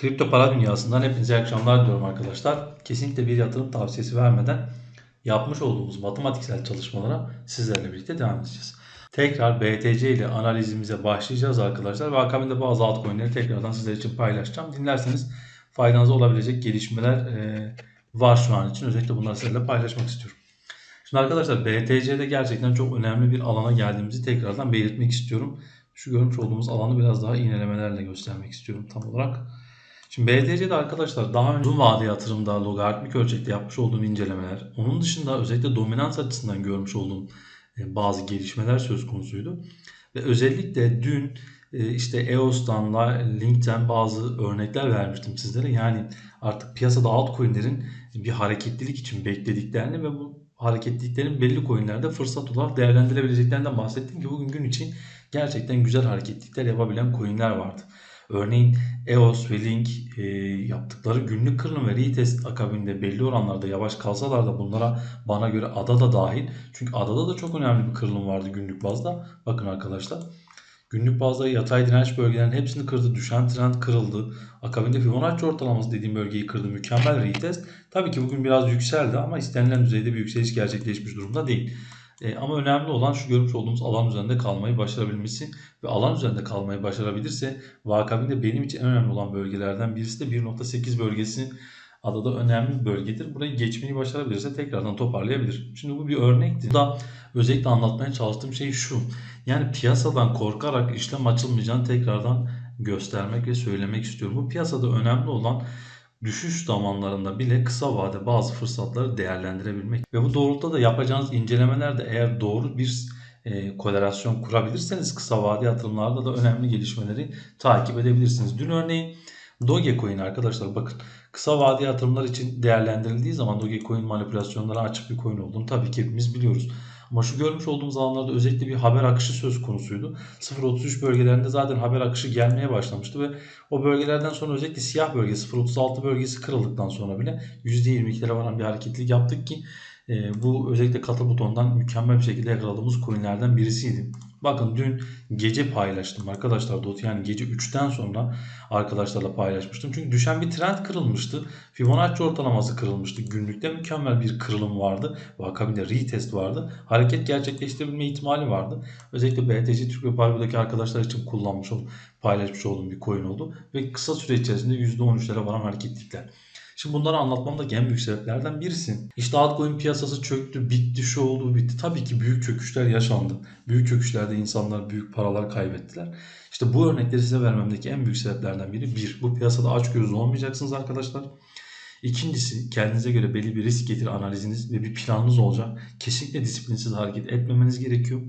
Kripto para dünyasından hepinize iyi akşamlar diliyorum arkadaşlar. Kesinlikle bir yatırım tavsiyesi vermeden yapmış olduğumuz matematiksel çalışmalara sizlerle birlikte devam edeceğiz. Tekrar BTC ile analizimize başlayacağız arkadaşlar ve akabinde bazı altcoin'leri tekrardan sizler için paylaşacağım. Dinlerseniz faydanıza olabilecek gelişmeler e, var şu an için. Özellikle bunları sizlerle paylaşmak istiyorum. Şimdi arkadaşlar BTC'de gerçekten çok önemli bir alana geldiğimizi tekrardan belirtmek istiyorum. Şu görmüş olduğumuz alanı biraz daha iğnelemelerle göstermek istiyorum tam olarak. Şimdi BTC'de arkadaşlar daha önce uzun vade yatırımda logaritmik ölçekte yapmış olduğum incelemeler, onun dışında özellikle dominans açısından görmüş olduğum e, bazı gelişmeler söz konusuydu. Ve özellikle dün e, işte EOS'tan, Link'ten bazı örnekler vermiştim sizlere. Yani artık piyasada altcoin'lerin bir hareketlilik için beklediklerini ve bu hareketliliklerin belli coin'lerde fırsat olarak değerlendirebileceklerinden bahsettim ki bugün gün için gerçekten güzel hareketlilikler yapabilen coin'ler vardı. Örneğin EOS ve Link e, yaptıkları günlük kırılım ve retest akabinde belli oranlarda yavaş kalsalar da bunlara bana göre ADA da dahil. Çünkü ADA'da da çok önemli bir kırılım vardı günlük bazda. Bakın arkadaşlar. Günlük bazda yatay direnç bölgelerinin hepsini kırdı. Düşen trend kırıldı. Akabinde Fibonacci ortalaması dediğim bölgeyi kırdı. Mükemmel retest. Tabii ki bugün biraz yükseldi ama istenilen düzeyde bir yükseliş gerçekleşmiş durumda değil. E, ama önemli olan şu görmüş olduğumuz alan üzerinde kalmayı başarabilmesi ve alan üzerinde kalmayı başarabilirse vakabinde benim için en önemli olan bölgelerden birisi de 1.8 bölgesi adada önemli bir bölgedir. Burayı geçmeyi başarabilirse tekrardan toparlayabilir. Şimdi bu bir örnekti. Burada özellikle anlatmaya çalıştığım şey şu. Yani piyasadan korkarak işlem açılmayacağını tekrardan göstermek ve söylemek istiyorum. Bu piyasada önemli olan düşüş zamanlarında bile kısa vade bazı fırsatları değerlendirebilmek. Ve bu doğrultuda da yapacağınız incelemelerde eğer doğru bir e, korelasyon kurabilirseniz kısa vade yatırımlarda da önemli gelişmeleri takip edebilirsiniz. Dün örneğin Dogecoin arkadaşlar bakın kısa vade yatırımlar için değerlendirildiği zaman Dogecoin manipülasyonlara açık bir coin olduğunu tabii ki hepimiz biliyoruz. Ama görmüş olduğumuz alanlarda özellikle bir haber akışı söz konusuydu. 0.33 bölgelerinde zaten haber akışı gelmeye başlamıştı ve o bölgelerden sonra özellikle siyah bölge 0.36 bölgesi kırıldıktan sonra bile %22'lere varan bir hareketlilik yaptık ki e, bu özellikle katı butondan mükemmel bir şekilde yakaladığımız coinlerden birisiydi. Bakın dün gece paylaştım arkadaşlar DOT yani gece 3'ten sonra arkadaşlarla paylaşmıştım. Çünkü düşen bir trend kırılmıştı. Fibonacci ortalaması kırılmıştı. Günlükte mükemmel bir kırılım vardı. Ve akabinde retest vardı. Hareket gerçekleştirebilme ihtimali vardı. Özellikle BTC Türk ve Pargo'daki arkadaşlar için kullanmış oldum, paylaşmış olduğum bir coin oldu. Ve kısa süre içerisinde %13'lere varan hareketlikler. Şimdi bunları anlatmamdaki en büyük sebeplerden birisi. İşte altcoin piyasası çöktü, bitti, şu oldu, bitti. Tabii ki büyük çöküşler yaşandı. Büyük çöküşlerde insanlar büyük paralar kaybettiler. İşte bu örnekleri size vermemdeki en büyük sebeplerden biri bir. Bu piyasada aç gözlü olmayacaksınız arkadaşlar. İkincisi kendinize göre belli bir risk getir analiziniz ve bir planınız olacak. Kesinlikle disiplinsiz hareket etmemeniz gerekiyor.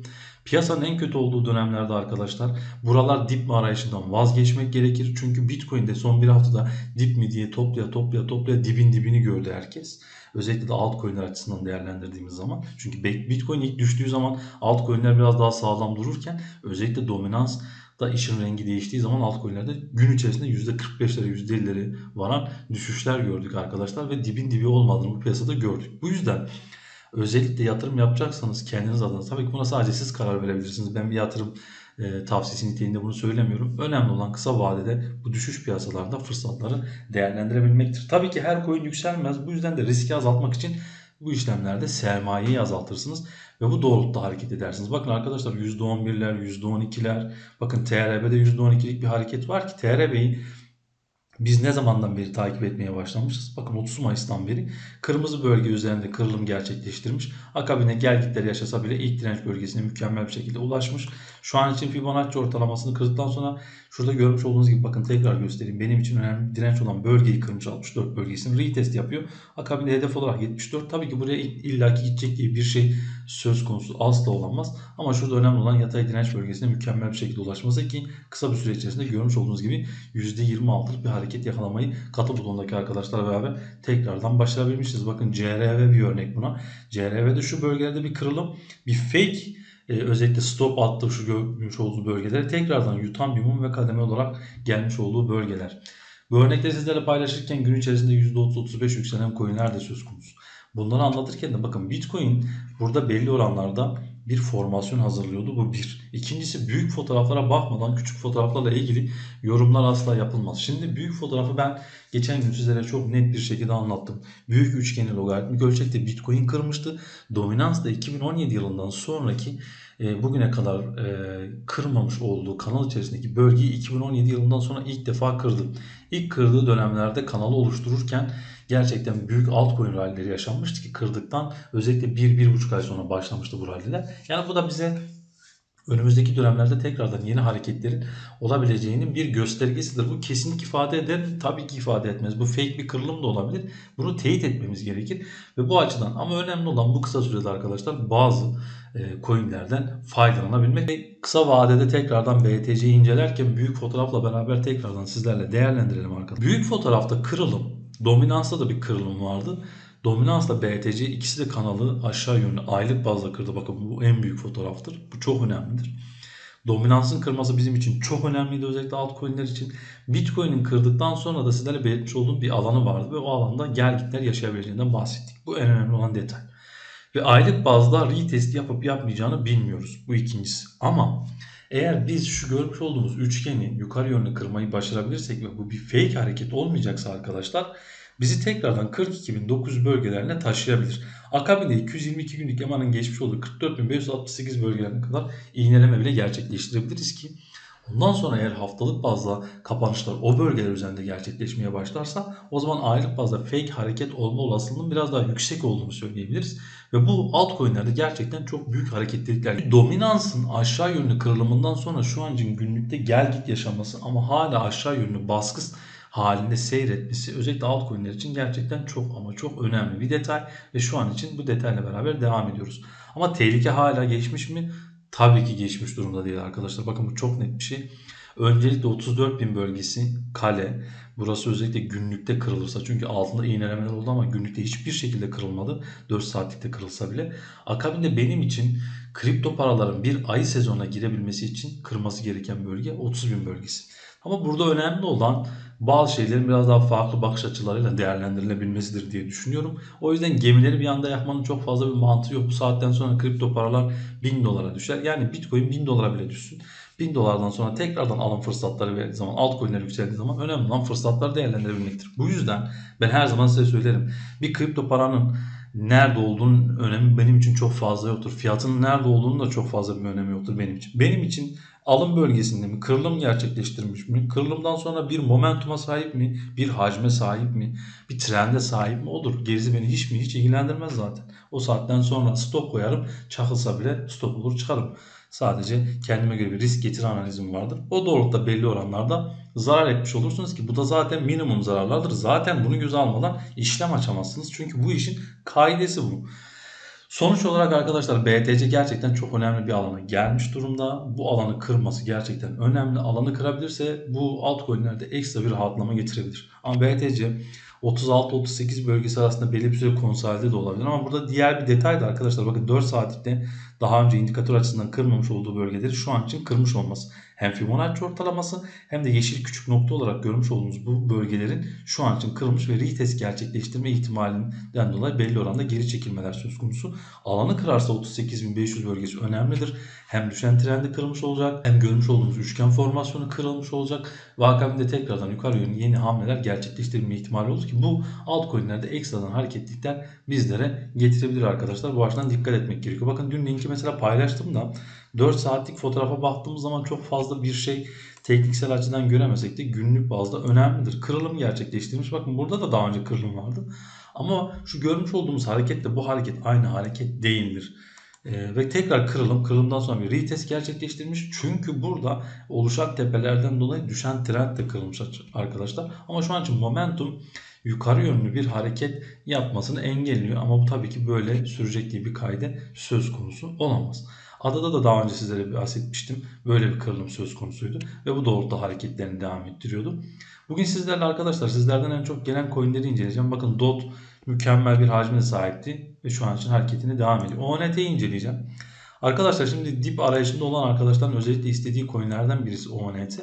Piyasanın en kötü olduğu dönemlerde arkadaşlar buralar dip mi arayışından vazgeçmek gerekir. Çünkü Bitcoin'de son bir haftada dip mi diye toplaya toplaya toplaya dibin dibini gördü herkes. Özellikle de altcoin'ler açısından değerlendirdiğimiz zaman. Çünkü Bitcoin ilk düştüğü zaman altcoin'ler biraz daha sağlam dururken özellikle dominans da işin rengi değiştiği zaman altcoin'lerde gün içerisinde %45'lere %50'lere varan düşüşler gördük arkadaşlar ve dibin dibi olmadığını bu piyasada gördük. Bu yüzden özellikle yatırım yapacaksanız kendiniz adına tabii ki buna sadece siz karar verebilirsiniz. Ben bir yatırım e, tavsiyesi niteliğinde bunu söylemiyorum. Önemli olan kısa vadede bu düşüş piyasalarında fırsatları değerlendirebilmektir. Tabii ki her coin yükselmez. Bu yüzden de riski azaltmak için bu işlemlerde sermayeyi azaltırsınız ve bu doğrultuda hareket edersiniz. Bakın arkadaşlar %11'ler, %12'ler, bakın TRB'de %12'lik bir hareket var ki TRB'yi biz ne zamandan beri takip etmeye başlamışız? Bakın 30 Mayıs'tan beri kırmızı bölge üzerinde kırılım gerçekleştirmiş. Akabine gelgitler yaşasa bile ilk direnç bölgesine mükemmel bir şekilde ulaşmış. Şu an için Fibonacci ortalamasını kırdıktan sonra şurada görmüş olduğunuz gibi bakın tekrar göstereyim. Benim için önemli direnç olan bölgeyi kırmış 64 bölgesini retest yapıyor. Akabinde hedef olarak 74. Tabii ki buraya illaki gidecek diye bir şey söz konusu asla olamaz. Ama şurada önemli olan yatay direnç bölgesine mükemmel bir şekilde ulaşması ki kısa bir süre içerisinde görmüş olduğunuz gibi %26'lık bir hareket yakalamayı katı butondaki arkadaşlarla beraber tekrardan başarabilmişiz. Bakın CRV bir örnek buna. CRV'de şu bölgelerde bir kırılım, bir fake e, özellikle stop attı şu görmüş olduğu bölgelere tekrardan yutan bir mum ve kademe olarak gelmiş olduğu bölgeler. Bu örnekleri sizlerle paylaşırken gün içerisinde %30-35 yükselen coinler de söz konusu. Bunları anlatırken de bakın Bitcoin burada belli oranlarda bir formasyon hazırlıyordu. Bu bir. İkincisi büyük fotoğraflara bakmadan küçük fotoğraflarla ilgili yorumlar asla yapılmaz. Şimdi büyük fotoğrafı ben geçen gün sizlere çok net bir şekilde anlattım. Büyük üçgeni logaritmik ölçekte Bitcoin kırmıştı. Dominans da 2017 yılından sonraki e, bugüne kadar e, kırmamış olduğu kanal içerisindeki bölgeyi 2017 yılından sonra ilk defa kırdı. İlk kırdığı dönemlerde kanalı oluştururken gerçekten büyük altcoin rallileri yaşanmıştı ki kırdıktan özellikle 1-1,5 ay sonra başlamıştı bu ralliler. Yani bu da bize önümüzdeki dönemlerde tekrardan yeni hareketlerin olabileceğinin bir göstergesidir. Bu kesinlik ifade eder? Tabii ki ifade etmez. Bu fake bir kırılım da olabilir. Bunu teyit etmemiz gerekir. Ve bu açıdan ama önemli olan bu kısa sürede arkadaşlar bazı e, coinlerden faydalanabilmek ve kısa vadede tekrardan BTC'yi incelerken büyük fotoğrafla beraber tekrardan sizlerle değerlendirelim arkadaşlar. Büyük fotoğrafta kırılım, dominansta da bir kırılım vardı. Dominansla BTC ikisi de kanalı aşağı yönlü aylık bazda kırdı. Bakın bu en büyük fotoğraftır. Bu çok önemlidir. Dominansın kırması bizim için çok önemliydi özellikle altcoin'ler için. Bitcoin'in kırdıktan sonra da sizlerle belirtmiş olduğum bir alanı vardı ve o alanda gel gitler yaşayabileceğinden bahsettik. Bu en önemli olan detay. Ve aylık bazda retest yapıp yapmayacağını bilmiyoruz. Bu ikincisi. Ama eğer biz şu görmüş olduğumuz üçgeni yukarı yönlü kırmayı başarabilirsek ve bu bir fake hareket olmayacaksa arkadaşlar bizi tekrardan 42.900 bölgelerine taşıyabilir. Akabinde 222 günlük EMA'nın geçmiş olduğu 44.568 bölgelerine kadar iğneleme bile gerçekleştirebiliriz ki Ondan sonra eğer haftalık bazda kapanışlar o bölgeler üzerinde gerçekleşmeye başlarsa o zaman aylık bazda fake hareket olma olasılığının biraz daha yüksek olduğunu söyleyebiliriz. Ve bu altcoin'lerde gerçekten çok büyük hareketlilikler. Dominansın aşağı yönlü kırılımından sonra şu an için günlükte gel git yaşaması ama hala aşağı yönlü baskı halinde seyretmesi özellikle altcoin'ler için gerçekten çok ama çok önemli bir detay ve şu an için bu detayla beraber devam ediyoruz. Ama tehlike hala geçmiş mi? Tabii ki geçmiş durumda değil arkadaşlar. Bakın bu çok net bir şey. Öncelikle 34 bin bölgesi kale. Burası özellikle günlükte kırılırsa. Çünkü altında iğnelemeler oldu ama günlükte hiçbir şekilde kırılmadı. 4 saatlikte kırılsa bile. Akabinde benim için kripto paraların bir ay sezonuna girebilmesi için kırması gereken bölge 30 bin bölgesi. Ama burada önemli olan bazı şeylerin biraz daha farklı bakış açılarıyla değerlendirilebilmesidir diye düşünüyorum. O yüzden gemileri bir anda yakmanın çok fazla bir mantığı yok. Bu saatten sonra kripto paralar 1000 dolara düşer. Yani bitcoin 1000 dolara bile düşsün. 1000 dolardan sonra tekrardan alım fırsatları verdiği zaman altcoin'ler yükseldiği zaman önemli olan fırsatları değerlendirebilmektir. Bu yüzden ben her zaman size söylerim. Bir kripto paranın nerede olduğunun önemi benim için çok fazla yoktur. Fiyatının nerede olduğunun da çok fazla bir önemi yoktur benim için. Benim için alım bölgesinde mi, kırılım gerçekleştirmiş mi, kırılımdan sonra bir momentuma sahip mi, bir hacme sahip mi, bir trende sahip mi odur. Gerisi beni hiç mi hiç ilgilendirmez zaten. O saatten sonra stop koyarım, çakılsa bile stop olur çıkarım. Sadece kendime göre bir risk getiri analizim vardır. O doğrultuda belli oranlarda zarar etmiş olursunuz ki bu da zaten minimum zararlardır. Zaten bunu göze almadan işlem açamazsınız. Çünkü bu işin kaidesi bu. Sonuç olarak arkadaşlar BTC gerçekten çok önemli bir alana gelmiş durumda. Bu alanı kırması gerçekten önemli. Alanı kırabilirse bu altcoin'lerde ekstra bir rahatlama getirebilir. Ama BTC 36-38 bölgesi arasında belli bir süre konsolide de olabilir. Ama burada diğer bir detay da arkadaşlar bakın 4 saatlikte daha önce indikatör açısından kırmamış olduğu bölgeleri şu an için kırmış olması. Hem Fibonacci ortalaması hem de yeşil küçük nokta olarak görmüş olduğumuz bu bölgelerin şu an için kırılmış ve retest gerçekleştirme ihtimalinden dolayı belli oranda geri çekilmeler söz konusu. Alanı kırarsa 38.500 bölgesi önemlidir. Hem düşen trendi kırılmış olacak hem görmüş olduğumuz üçgen formasyonu kırılmış olacak ve akabinde tekrardan yukarı yönlü yeni hamleler gerçekleştirme ihtimali olur ki bu altcoin'lerde ekstradan hareketlikler bizlere getirebilir arkadaşlar. Bu açıdan dikkat etmek gerekiyor. Bakın dün linki mesela paylaştım da 4 saatlik fotoğrafa baktığımız zaman çok fazla bir şey tekniksel açıdan göremesek de günlük bazda önemlidir. Kırılım gerçekleştirmiş. Bakın burada da daha önce kırılım vardı. Ama şu görmüş olduğumuz hareketle bu hareket aynı hareket değildir. Ee, ve tekrar kırılım, kırılımdan sonra bir retest gerçekleştirmiş. Çünkü burada oluşan tepelerden dolayı düşen trend de kırılmış arkadaşlar. Ama şu an için momentum yukarı yönlü bir hareket yapmasını engelliyor. Ama bu tabii ki böyle sürecek diye bir kayde söz konusu olamaz. Adada da daha önce sizlere bahsetmiştim. Böyle bir kırılım söz konusuydu. Ve bu doğrultuda hareketlerini devam ettiriyordu. Bugün sizlerle arkadaşlar sizlerden en çok gelen coinleri inceleyeceğim. Bakın DOT mükemmel bir hacmine sahipti. Ve şu an için hareketini devam ediyor. ONT'yi inceleyeceğim. Arkadaşlar şimdi dip arayışında olan arkadaşların özellikle istediği coinlerden birisi ONT.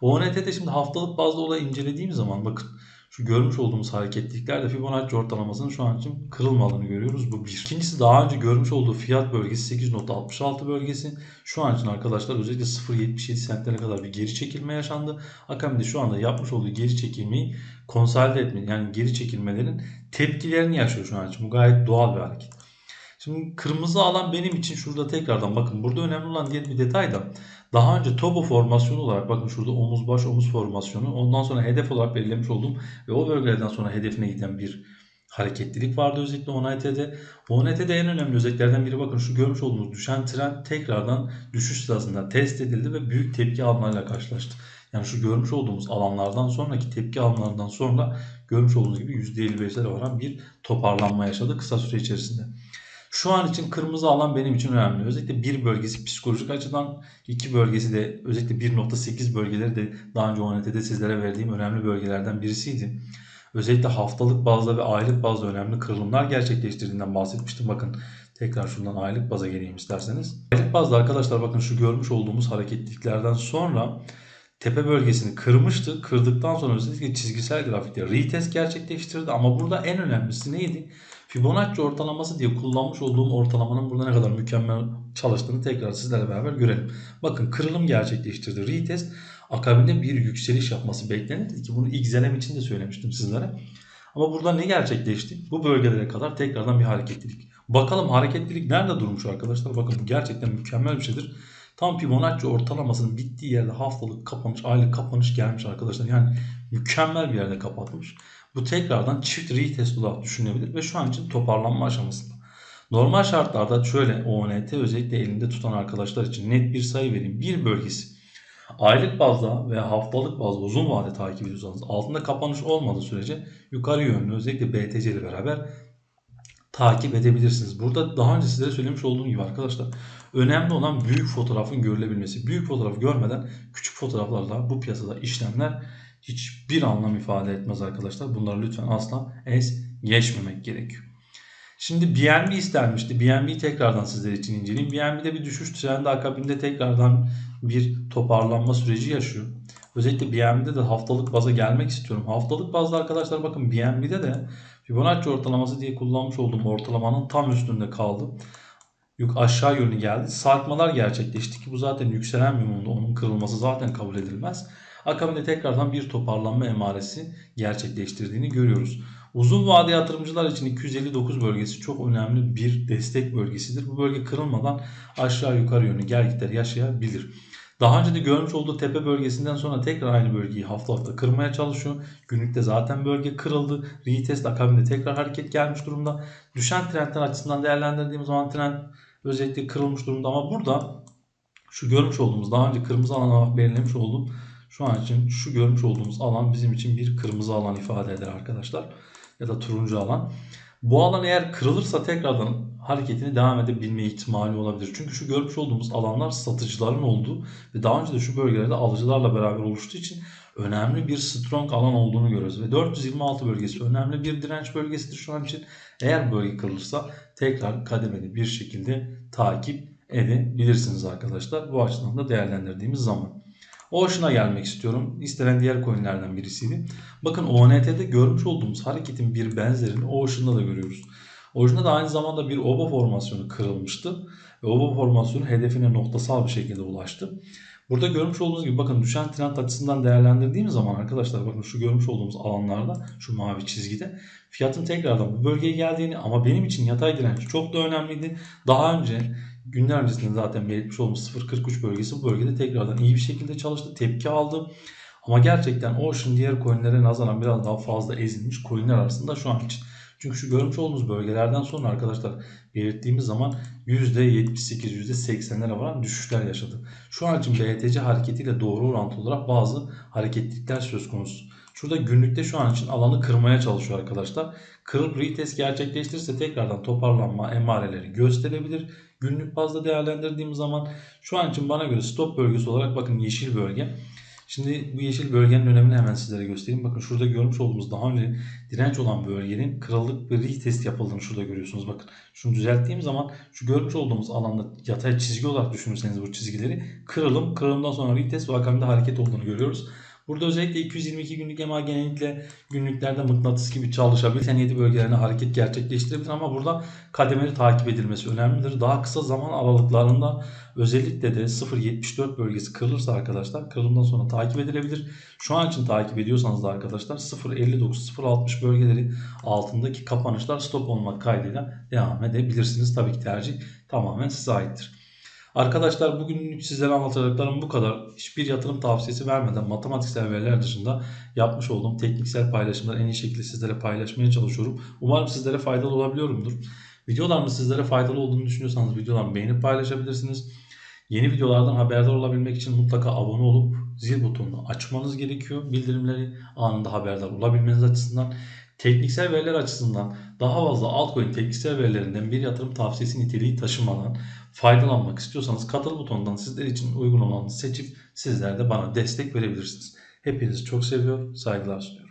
ONT'de şimdi haftalık bazda olay incelediğim zaman bakın şu görmüş olduğumuz hareketliliklerde Fibonacci ortalamasının şu an için kırılmadığını görüyoruz. Bu bir. İkincisi daha önce görmüş olduğu fiyat bölgesi 8.66 bölgesi. Şu an için arkadaşlar özellikle 0.77 sentlere kadar bir geri çekilme yaşandı. Akami de şu anda yapmış olduğu geri çekilmeyi konsolide etme yani geri çekilmelerin tepkilerini yaşıyor şu an için. Bu gayet doğal bir hareket. Şimdi kırmızı alan benim için şurada tekrardan bakın burada önemli olan diğer bir detay da daha önce Tobo formasyonu olarak bakın şurada omuz baş omuz formasyonu ondan sonra hedef olarak belirlemiş olduğum ve o bölgelerden sonra hedefine giden bir hareketlilik vardı özellikle ONT'de. ONT'de en önemli özelliklerden biri bakın şu görmüş olduğunuz düşen trend tekrardan düşüş sırasında test edildi ve büyük tepki almalarıyla karşılaştı. Yani şu görmüş olduğumuz alanlardan sonraki tepki alanlardan sonra görmüş olduğunuz gibi %55'lere varan bir toparlanma yaşadı kısa süre içerisinde. Şu an için kırmızı alan benim için önemli. Özellikle bir bölgesi psikolojik açıdan, iki bölgesi de özellikle 1.8 bölgeleri de daha önce ONT'de sizlere verdiğim önemli bölgelerden birisiydi. Özellikle haftalık bazda ve aylık bazda önemli kırılımlar gerçekleştirdiğinden bahsetmiştim. Bakın tekrar şundan aylık baza geleyim isterseniz. Aylık bazda arkadaşlar bakın şu görmüş olduğumuz hareketliliklerden sonra tepe bölgesini kırmıştı. Kırdıktan sonra özellikle çizgisel grafikte retest gerçekleştirdi. Ama burada en önemlisi neydi? Fibonacci ortalaması diye kullanmış olduğum ortalamanın burada ne kadar mükemmel çalıştığını tekrar sizlerle beraber görelim. Bakın kırılım gerçekleştirdi. Retest akabinde bir yükseliş yapması beklenirdi ki bunu XLM için de söylemiştim sizlere. Ama burada ne gerçekleşti? Bu bölgelere kadar tekrardan bir hareketlilik. Bakalım hareketlilik nerede durmuş arkadaşlar? Bakın bu gerçekten mükemmel bir şeydir. Tam Fibonacci ortalamasının bittiği yerde haftalık kapanış, aylık kapanış gelmiş arkadaşlar. Yani mükemmel bir yerde kapatmış. Bu tekrardan çift retest olarak düşünebilir ve şu an için toparlanma aşamasında. Normal şartlarda şöyle ONT özellikle elinde tutan arkadaşlar için net bir sayı vereyim. Bir bölgesi aylık bazda veya haftalık bazda uzun vade takip ediyorsanız altında kapanış olmadığı sürece yukarı yönlü özellikle BTC ile beraber takip edebilirsiniz. Burada daha önce sizlere söylemiş olduğum gibi arkadaşlar önemli olan büyük fotoğrafın görülebilmesi. Büyük fotoğraf görmeden küçük fotoğraflarla bu piyasada işlemler hiçbir anlam ifade etmez arkadaşlar. Bunları lütfen asla es geçmemek gerekiyor. Şimdi BNB istenmişti. BNB'yi tekrardan sizler için inceleyeyim. BNB'de bir düşüş trendi akabinde tekrardan bir toparlanma süreci yaşıyor. Özellikle BNB'de de haftalık baza gelmek istiyorum. Haftalık bazda arkadaşlar bakın BNB'de de Fibonacci ortalaması diye kullanmış olduğum ortalamanın tam üstünde kaldı. Yük aşağı yönlü geldi. Sarkmalar gerçekleşti ki bu zaten yükselen bir mumda onun kırılması zaten kabul edilmez. Akabinde tekrardan bir toparlanma emaresi gerçekleştirdiğini görüyoruz. Uzun vade yatırımcılar için 259 bölgesi çok önemli bir destek bölgesidir. Bu bölge kırılmadan aşağı yukarı yönlü gel yaşayabilir. Daha önce de görmüş olduğu tepe bölgesinden sonra tekrar aynı bölgeyi haftalıkta kırmaya çalışıyor. Günlükte zaten bölge kırıldı. Retest akabinde tekrar hareket gelmiş durumda. Düşen trendler açısından değerlendirdiğimiz zaman trend özellikle kırılmış durumda ama burada şu görmüş olduğumuz daha önce kırmızı alana belirlemiş olduğum şu an için şu görmüş olduğumuz alan bizim için bir kırmızı alan ifade eder arkadaşlar. Ya da turuncu alan. Bu alan eğer kırılırsa tekrardan hareketini devam edebilme ihtimali olabilir. Çünkü şu görmüş olduğumuz alanlar satıcıların olduğu ve daha önce de şu bölgelerde alıcılarla beraber oluştuğu için önemli bir strong alan olduğunu görüyoruz. Ve 426 bölgesi önemli bir direnç bölgesidir şu an için. Eğer bölge kırılırsa tekrar kademeli bir şekilde takip edebilirsiniz arkadaşlar. Bu açıdan da değerlendirdiğimiz zaman. Ocean'a gelmek istiyorum. İstenen diğer coinlerden birisiydi. Bakın ONT'de görmüş olduğumuz hareketin bir benzerini Ocean'da da görüyoruz. Ocean'da da aynı zamanda bir oba formasyonu kırılmıştı. Ve oba formasyonu hedefine noktasal bir şekilde ulaştı. Burada görmüş olduğunuz gibi bakın düşen trend açısından değerlendirdiğimiz zaman arkadaşlar bakın şu görmüş olduğumuz alanlarda şu mavi çizgide fiyatın tekrardan bu bölgeye geldiğini ama benim için yatay direnç çok da önemliydi. Daha önce günler öncesinde zaten belirtmiş olduğumuz 0.43 bölgesi bu bölgede tekrardan iyi bir şekilde çalıştı. Tepki aldı. Ama gerçekten Ocean diğer coinlere nazaran biraz daha fazla ezilmiş coinler arasında şu an için. Çünkü şu görmüş olduğumuz bölgelerden sonra arkadaşlar belirttiğimiz zaman %78, %80'lere varan düşüşler yaşadı. Şu an için BTC hareketiyle doğru orantılı olarak bazı hareketlilikler söz konusu. Şurada günlükte şu an için alanı kırmaya çalışıyor arkadaşlar. Kırıp retest gerçekleştirirse tekrardan toparlanma emareleri gösterebilir. Günlük bazda değerlendirdiğimiz zaman şu an için bana göre stop bölgesi olarak bakın yeşil bölge. Şimdi bu yeşil bölgenin önemini hemen sizlere göstereyim. Bakın şurada görmüş olduğumuz daha önce direnç olan bölgenin kırıldık bir retest yapıldığını şurada görüyorsunuz. Bakın şunu düzelttiğim zaman şu görmüş olduğumuz alanda yatay çizgi olarak düşünürseniz bu çizgileri kırılım, kırılımdan sonra retest ve akabinde hareket olduğunu görüyoruz. Burada özellikle 222 günlük EMA genellikle günlüklerde mıknatıs gibi çalışabilir. 87 bölgelerine hareket gerçekleştirebilir ama burada kademeli takip edilmesi önemlidir. Daha kısa zaman aralıklarında özellikle de 0.74 bölgesi kırılırsa arkadaşlar kırılımdan sonra takip edilebilir. Şu an için takip ediyorsanız da arkadaşlar 0.59-0.60 bölgeleri altındaki kapanışlar stop olmak kaydıyla devam edebilirsiniz. Tabii ki tercih tamamen size aittir. Arkadaşlar bugünlük sizlere anlatacaklarım bu kadar. Hiçbir yatırım tavsiyesi vermeden matematiksel veriler dışında yapmış olduğum tekniksel paylaşımları en iyi şekilde sizlere paylaşmaya çalışıyorum. Umarım sizlere faydalı olabiliyorumdur. Videolarımın sizlere faydalı olduğunu düşünüyorsanız videolarımı beğenip paylaşabilirsiniz. Yeni videolardan haberdar olabilmek için mutlaka abone olup zil butonunu açmanız gerekiyor. Bildirimleri anında haberdar olabilmeniz açısından. Tekniksel veriler açısından daha fazla altcoin tekniksel verilerinden bir yatırım tavsiyesi niteliği taşımadan faydalanmak istiyorsanız katıl butonundan sizler için uygun olanı seçip sizler de bana destek verebilirsiniz. Hepinizi çok seviyor, saygılar sunuyorum.